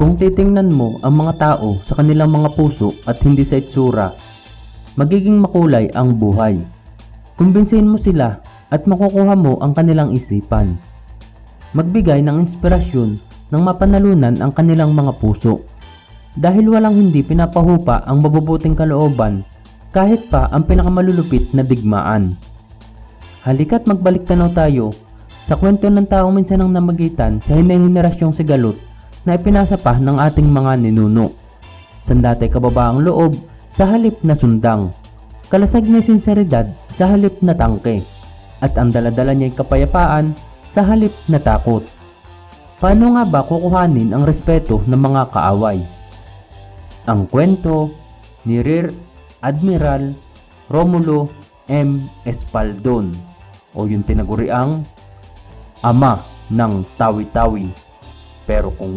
Kung titingnan mo ang mga tao sa kanilang mga puso at hindi sa itsura, magiging makulay ang buhay. Kumbinsihin mo sila at makukuha mo ang kanilang isipan. Magbigay ng inspirasyon nang mapanalunan ang kanilang mga puso. Dahil walang hindi pinapahupa ang mabubuting kalooban kahit pa ang pinakamalulupit na digmaan. Halika't magbalik tanaw tayo sa kwento ng taong minsan ang namagitan sa henerasyon sigalot na ipinasa pa ng ating mga ninuno. Sandate kababaang loob sa halip na sundang. Kalasag na sinseridad sa halip na tangke. At ang daladala niya'y kapayapaan sa halip na takot. Paano nga ba kukuhanin ang respeto ng mga kaaway? Ang kwento ni Rear Admiral Romulo M. Espaldon o yung tinaguriang ama ng tawi-tawi. Pero kung